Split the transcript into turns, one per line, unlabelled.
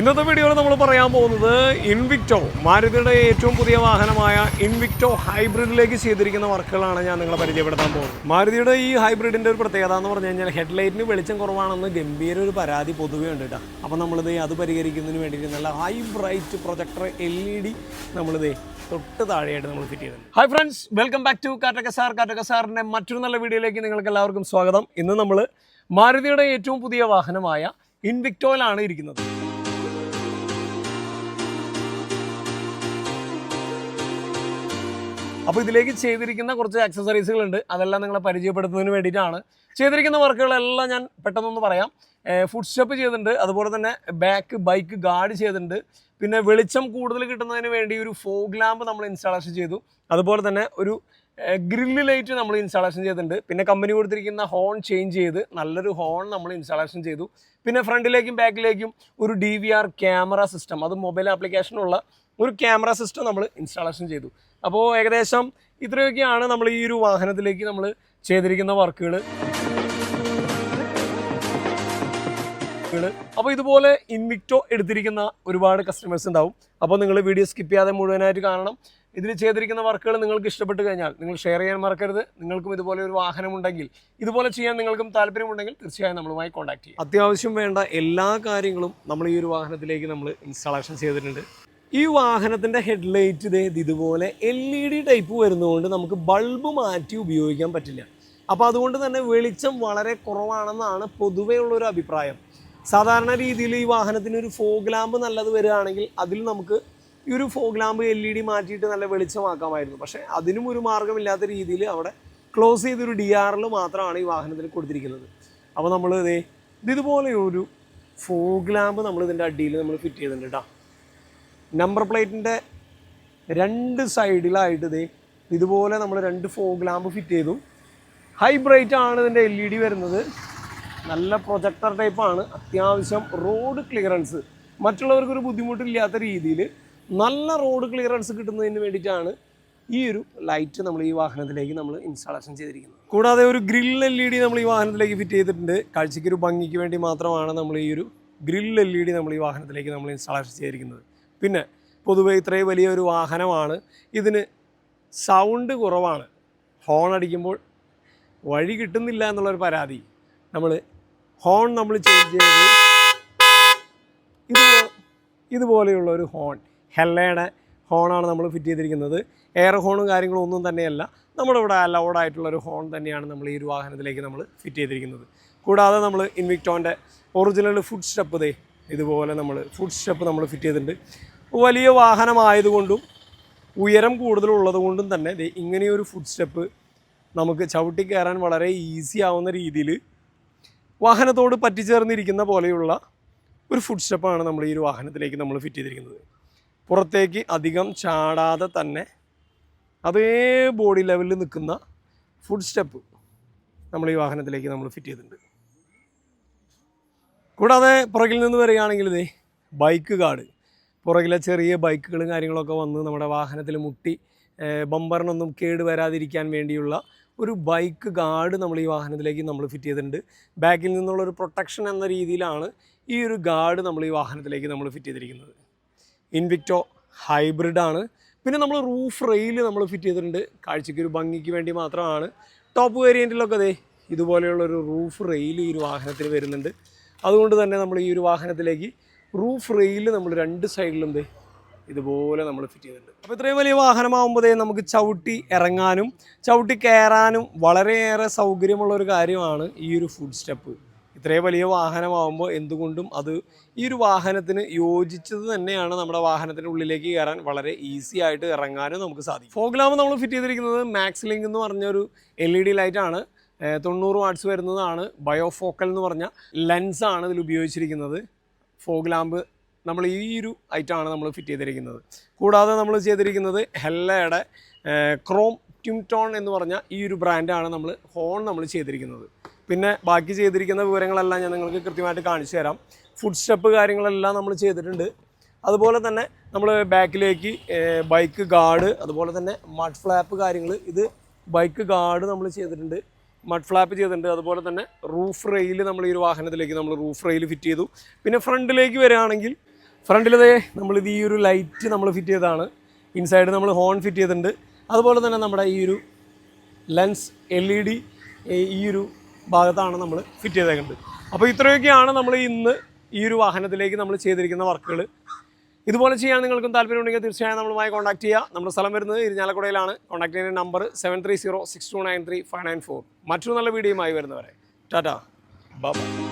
ഇന്നത്തെ വീഡിയോയിൽ നമ്മൾ പറയാൻ പോകുന്നത് ഇൻവിക്ടോ മാരുതിയുടെ ഏറ്റവും പുതിയ വാഹനമായ ഇൻവിക്ടോ ഹൈബ്രിഡിലേക്ക് ചെയ്തിരിക്കുന്ന വർക്കുകളാണ് ഞാൻ നിങ്ങളെ പരിചയപ്പെടുത്താൻ പോകുന്നത്. മാരുതിയുടെ ഈ ഹൈബ്രിഡിന്റെ ഒരു പ്രത്യേകത എന്ന് പറഞ്ഞു കഴിഞ്ഞാൽ ഹെഡ്ലൈറ്റിന് വെളിച്ചം കുറവാണെന്ന് ഗംഭീര ഒരു പരാതി പൊതുവേ ഉണ്ട് കേട്ടോ. അപ്പോൾ നമ്മളിത് അത് പരിഹരിക്കുന്നതിന് വേണ്ടിയിട്ട് നല്ല high bright projector L E D നമ്മളിത് തൊട്ട് താഴെയായിട്ട് നമ്മൾ ഫിറ്റ് ചെയ്തിട്ടുണ്ട്. Hi friends welcome back to കാറ്റക sir കാറ്റക സാറിന്റെ മറ്റൊരു നല്ല വീഡിയോയിലേക്ക് നിങ്ങൾക്ക് എല്ലാവർക്കും സ്വാഗതം. ഇന്ന് നമ്മൾ മാരുതിയുടെ ഏറ്റവും പുതിയ വാഹനമായ ഇൻവിക്ടോയിലാണ് ഇരിക്കുന്നത്. അപ്പോൾ ഇതിലേക്ക് ചെയ്തിരിക്കുന്ന കുറച്ച് ആക്സസറീസുകൾ ഉണ്ട് അതെല്ലാം നിങ്ങളെ പരിചയപ്പെടുത്തുന്നതിന് വേണ്ടിയിട്ടാണ്. ചെയ്തിരിക്കുന്ന വർക്കുകളെല്ലാം ഞാൻ പെട്ടെന്നൊന്ന് പറയാം. ഫുഡ് സ്റ്റെപ്പ് ചെയ്തിട്ടുണ്ട്. അതുപോലെ തന്നെ ബാക്ക് ബൈക്ക് ഗാർഡ് ചെയ്തിട്ടുണ്ട്. പിന്നെ വെളിച്ചം കൂടുതൽ കിട്ടുന്നതിന് വേണ്ടി ഒരു ഫോഗ് ലാമ്പ് നമ്മൾ ഇൻസ്റ്റാളേഷൻ ചെയ്തു. അതുപോലെ തന്നെ ഒരു ഗ്രില്ല് ലൈറ്റ് നമ്മൾ ഇൻസ്റ്റാളേഷൻ ചെയ്തിട്ടുണ്ട്. പിന്നെ കമ്പനി കൊടുത്തിരിക്കുന്ന ഹോൺ ചേഞ്ച് ചെയ്ത് നല്ലൊരു ഹോൺ നമ്മൾ ഇൻസ്റ്റാളേഷൻ ചെയ്തു. പിന്നെ ഫ്രണ്ടിലേക്കും ബാക്കിലേക്കും ഒരു D V R camera system അത് മൊബൈൽ ആപ്ലിക്കേഷനുള്ള ഒരു ക്യാമറ സിസ്റ്റം നമ്മൾ ഇൻസ്റ്റാളേഷൻ ചെയ്തു. അപ്പോൾ ഏകദേശം ഇത്രയൊക്കെയാണ് നമ്മൾ ഈ ഒരു വാഹനത്തിലേക്ക് നമ്മൾ ചെയ്തിരിക്കുന്ന വർക്കുകൾ. അപ്പോൾ ഇതുപോലെ ഇൻവിക്ടോ എടുത്തിരിക്കുന്ന ഒരുപാട് കസ്റ്റമേഴ്സ് ഉണ്ടാവും. അപ്പോൾ നിങ്ങൾ വീഡിയോ സ്കിപ്പ് ചെയ്യാതെ മുഴുവനായിട്ട് കാണണം. ഇതിൽ ചെയ്തിരിക്കുന്ന വർക്കുകൾ നിങ്ങൾക്ക് ഇഷ്ടപ്പെട്ട് കഴിഞ്ഞാൽ നിങ്ങൾ ഷെയർ ചെയ്യാൻ മറക്കരുത്. നിങ്ങൾക്കും ഇതുപോലെ ഒരു വാഹനം ഉണ്ടെങ്കിൽ ഇതുപോലെ ചെയ്യാൻ നിങ്ങൾക്കും താല്പര്യമുണ്ടെങ്കിൽ തീർച്ചയായും നമ്മളുമായി കോൺടാക്ട് ചെയ്യും. അത്യാവശ്യം വേണ്ട എല്ലാ കാര്യങ്ങളും നമ്മൾ ഈ ഒരു വാഹനത്തിലേക്ക് നമ്മൾ ഇൻസ്റ്റാളേഷൻ ചെയ്തിട്ടുണ്ട്. ഈ വാഹനത്തിന്റെ ഹെഡ്ലൈറ്റ് ഇതേ ഇതുപോലെ എൽ ഇ ഡി ടൈപ്പ് വരുന്നതുകൊണ്ട് നമുക്ക് ബൾബ് മാറ്റി ഉപയോഗിക്കാൻ പറ്റില്ല. അപ്പോൾ അതുകൊണ്ട് തന്നെ വെളിച്ചം വളരെ കുറവാണെന്നാണ് പൊതുവേ ഉള്ളൊരു അഭിപ്രായം. സാധാരണ രീതിയിൽ ഈ വാഹനത്തിന് ഒരു ഫോഗ് ലാമ്പ് നല്ലത് വരികയാണെങ്കിൽ അതിൽ നമുക്ക് ഈ ഒരു fog lamp L E D മാറ്റിയിട്ട് നല്ല വെളിച്ചമാക്കാമായിരുന്നു. പക്ഷേ അതിനും ഒരു മാർഗമില്ലാത്ത രീതിയിൽ അവിടെ ക്ലോസ് ചെയ്തൊരു ഡി ആറിൽ മാത്രമാണ് ഈ വാഹനത്തിന് കൊടുത്തിരിക്കുന്നത്. അപ്പോൾ നമ്മൾ ഇതേ ഇതുപോലെ ഒരു ഫോഗ് ലാമ്പ് നമ്മൾ ഇതിന്റെ അടിയിൽ നമ്മൾ ഫിറ്റ് ചെയ്തിട്ടുണ്ട് കേട്ടോ നമ്പർ പ്ലേറ്റിന്റെ രണ്ട് സൈഡിലായിട്ട് ഇതേ ഇതുപോലെ നമ്മൾ രണ്ട് ഫോഗ് ലാമ്പ് ഫിറ്റ് ചെയ്തു. ഹൈ ബ്രൈറ്റ് ആണ് ഇതിന്റെ എൽ ഇ ഡി വരുന്നത്. നല്ല പ്രൊജക്ടർ ടൈപ്പാണ് അത്യാവശ്യം റോഡ് ക്ലിയറൻസ് മറ്റുള്ളവർക്ക് ഒരു ബുദ്ധിമുട്ടില്ലാത്ത രീതിയിൽ നല്ല റോഡ് ക്ലിയറൻസ് കിട്ടുന്നതിന് വേണ്ടിയിട്ടാണ് ഈ ഒരു ലൈറ്റ് നമ്മൾ ഈ വാഹനത്തിലേക്ക് നമ്മൾ ഇൻസ്റ്റാളേഷൻ ചെയ്തിരിക്കുന്നത്. കൂടാതെ ഒരു ഗ്രിൽ എൽ ഇ ഡി നമ്മൾ ഈ വാഹനത്തിലേക്ക് ഫിറ്റ് ചെയ്തിട്ടുണ്ട്. കാഴ്ചയ്ക്ക് ഒരു ഭംഗിക്ക് വേണ്ടി മാത്രമാണ് നമ്മൾ ഈ ഒരു ഗ്രിൽ എൽ ഇ ഡി നമ്മൾ ഈ വാഹനത്തിലേക്ക് നമ്മൾ ഇൻസ്റ്റാളേഷൻ ചെയ്തിരിക്കുന്നത്. പിന്നെ പൊതുവെ ഇത്രയും വലിയൊരു വാഹനമാണ്. ഇതിന് സൗണ്ട് കുറവാണ്. ഹോൺ അടിക്കുമ്പോൾ വഴി കിട്ടുന്നില്ല എന്നുള്ളൊരു പരാതി. നമ്മൾ ഹോൺ നമ്മൾ ചേഞ്ച് ചെയ്ത് ഇതുപോലെ ഇതുപോലെയുള്ള ഒരു ഹോൺ ഹെല്ലയുടെ ഹോണാണ് നമ്മൾ ഫിറ്റ് ചെയ്തിരിക്കുന്നത്. എയർ ഹോണും കാര്യങ്ങളും ഒന്നും തന്നെയല്ല. നമ്മുടെ ഇവിടെ അലൗഡായിട്ടുള്ളൊരു ഹോൺ തന്നെയാണ് നമ്മൾ ഈ ഒരു വാഹനത്തിലേക്ക് നമ്മൾ ഫിറ്റ് ചെയ്തിരിക്കുന്നത്. കൂടാതെ നമ്മൾ ഇൻവിക്ടോന്റെ ഒറിജിനൽ ഫുഡ് സ്റ്റെപ്പ് ദേ ഇതുപോലെ നമ്മൾ ഫുഡ് സ്റ്റെപ്പ് നമ്മൾ ഫിറ്റ് ചെയ്തിട്ടുണ്ട്. വലിയ വാഹനമായതുകൊണ്ടും ഉയരം കൂടുതലുള്ളത് കൊണ്ടും തന്നെ ഇങ്ങനെയൊരു ഫുഡ് സ്റ്റെപ്പ് നമുക്ക് ചവിട്ടി കയറാൻ വളരെ ഈസി ആവുന്ന രീതിയിൽ വാഹനത്തോട് പറ്റിച്ചേർന്നിരിക്കുന്ന പോലെയുള്ള ഒരു ഫുഡ് സ്റ്റെപ്പാണ് നമ്മൾ ഈ ഒരു വാഹനത്തിലേക്ക് നമ്മൾ ഫിറ്റ് ചെയ്തിരിക്കുന്നത്. പുറത്തേക്ക് അധികം ചാടാതെ തന്നെ അതേ ബോഡി ലെവലിൽ നിൽക്കുന്ന ഫുഡ് സ്റ്റെപ്പ് നമ്മൾ ഈ വാഹനത്തിലേക്ക് നമ്മൾ ഫിറ്റ് ചെയ്തിട്ടുണ്ട്. കൂടാതെ പുറകിൽ നിന്ന് വരികയാണെങ്കിൽ ഇതേ ബൈക്ക് കാട്. പുറകിലെ ചെറിയ ബൈക്കുകളും കാര്യങ്ങളൊക്കെ വന്ന് നമ്മുടെ വാഹനത്തിൽ മുട്ടി ബമ്പറിനൊന്നും കേട് വരാതിരിക്കാൻ വേണ്ടിയുള്ള ഒരു ബൈക്ക് ഗാർഡ് നമ്മൾ ഈ വാഹനത്തിലേക്ക് നമ്മൾ ഫിറ്റ് ചെയ്തിട്ടുണ്ട്. ബാക്കിൽ നിന്നുള്ള ഒരു പ്രൊട്ടക്ഷൻ എന്ന രീതിയിലാണ് ഈ ഒരു ഗാർഡ് നമ്മൾ ഈ വാഹനത്തിലേക്ക് നമ്മൾ ഫിറ്റ് ചെയ്തിരിക്കുന്നത്. ഇൻവിക്ടോ ഹൈബ്രിഡ് ആണ്. പിന്നെ നമ്മൾ റൂഫ് റെയിൽ നമ്മൾ ഫിറ്റ് ചെയ്തിട്ടുണ്ട്. കാഴ്ചയ്ക്ക് ഒരു ഭംഗിക്ക് വേണ്ടി മാത്രമാണ്. ടോപ്പ് വേരിയന്റിലൊക്കെ അതെ ഇതുപോലെയുള്ളൊരു റൂഫ് റെയിൽ ഈ ഒരു വാഹനത്തിൽ വരുന്നുണ്ട്. അതുകൊണ്ട് തന്നെ നമ്മൾ ഈ ഒരു വാഹനത്തിലേക്ക് റൂഫ് റെയിൽ നമ്മൾ രണ്ട് സൈഡിലും ദേ ഇതുപോലെ നമ്മൾ ഫിറ്റ് ചെയ്തിട്ടുണ്ട്. അപ്പോൾ ഇത്രയും വലിയ വാഹനമാകുമ്പോഴേ നമുക്ക് ചവിട്ടി ഇറങ്ങാനും ചവിട്ടി കയറാനും വളരെയേറെ സൗകര്യമുള്ള ഒരു കാര്യമാണ് ഈ ഒരു ഫുഡ് സ്റ്റെപ്പ് ഇത്രയും വലിയ വാഹനമാകുമ്പോൾ എന്തുകൊണ്ടും അത് ഈ ഒരു വാഹനത്തിന് യോജിച്ചത് തന്നെയാണ് നമ്മുടെ വാഹനത്തിന്റെ ഉള്ളിലേക്ക് കയറാൻ വളരെ ഈസി ആയിട്ട് ഇറങ്ങാനും നമുക്ക് സാധിക്കും. ഫോഗ്ലാമ്പ് നമ്മൾ ഫിറ്റ് ചെയ്തിരിക്കുന്നത് മാക്സ് ലിങ്ക് എന്ന് പറഞ്ഞൊരു എൽ ഇ ഡി ലൈറ്റാണ് തൊണ്ണൂറ് വാട്ട്സ് വരുന്നതാണ് ബയോഫോക്കൽ എന്ന് പറഞ്ഞ ലെൻസാണ് ഇതിൽ ഉപയോഗിച്ചിരിക്കുന്നത്. ഫോഗ് ലാമ്പ് നമ്മൾ ഈ ഒരു ഐറ്റമാണ് നമ്മൾ ഫിറ്റ് ചെയ്തിരിക്കുന്നത്. കൂടാതെ നമ്മൾ ചെയ്തിരിക്കുന്നത് ഹെല്ലയുടെ ക്രോം ട്യൂംടോൺ എന്ന് പറഞ്ഞ ഈ ഒരു ബ്രാൻഡാണ് നമ്മൾ ഹോൺ നമ്മൾ ചെയ്തിരിക്കുന്നത്. പിന്നെ ബാക്കി ചെയ്തിരിക്കുന്ന വിവരങ്ങളെല്ലാം ഞാൻ നിങ്ങൾക്ക് കൃത്യമായിട്ട് കാണിച്ചു തരാം. ഫുഡ് സ്റ്റെപ്പ് കാര്യങ്ങളെല്ലാം നമ്മൾ ചെയ്തിട്ടുണ്ട്. അതുപോലെ തന്നെ നമ്മൾ ബാക്കിലേക്ക് ബൈക്ക് ഗാർഡ് അതുപോലെ തന്നെ മഡ് ഫ്ലാപ്പ് കാര്യങ്ങൾ ഇത് ബൈക്ക് ഗാർഡ് നമ്മൾ ചെയ്തിട്ടുണ്ട്. മഡ് ഫ്ലാപ്പ് ചെയ്തിട്ടുണ്ട്. അതുപോലെ തന്നെ റൂഫ് റെയിൽ നമ്മൾ ഈ ഒരു വാഹനത്തിലേക്ക് നമ്മൾ റൂഫ് റെയിൽ ഫിറ്റ് ചെയ്തു. പിന്നെ ഫ്രണ്ടിലേക്ക് വരികയാണെങ്കിൽ ഫ്രണ്ടിലതേ നമ്മളിത് ഈ ഒരു ലൈറ്റ് നമ്മൾ ഫിറ്റ് ചെയ്തതാണ്. ഇൻസൈഡ് നമ്മൾ ഹോൺ ഫിറ്റ് ചെയ്തിട്ടുണ്ട്. അതുപോലെ തന്നെ നമ്മുടെ ഈ ഒരു ലെൻസ് എൽ ഇ ഡി ഈ ഒരു ഭാഗത്താണ് നമ്മൾ ഫിറ്റ് ചെയ്തേക്കുന്നത്. അപ്പോൾ ഇത്രയൊക്കെയാണ് നമ്മൾ ഇന്ന് ഈ ഒരു വാഹനത്തിലേക്ക് നമ്മൾ ചെയ്തിരിക്കുന്ന വർക്കുകൾ. ഇതുപോലെ ചെയ്യാൻ നിങ്ങൾക്കും താല്പര്യമുണ്ടെങ്കിൽ തീർച്ചയായും നമ്മളുമായി കോൺടാക്ട് ചെയ്യുക നമ്മുടെ സ്ഥലം വരുന്നത് ഇരിഞ്ഞാലക്കുടയിലാണ്. കോൺടാക്ട് ചെയ്യുന്ന number seven three zero six two nine three five nine four മറ്റൊരു നല്ല വീഡിയോയുമായി വരുന്നവരെ. ടാറ്റാ. ബാബा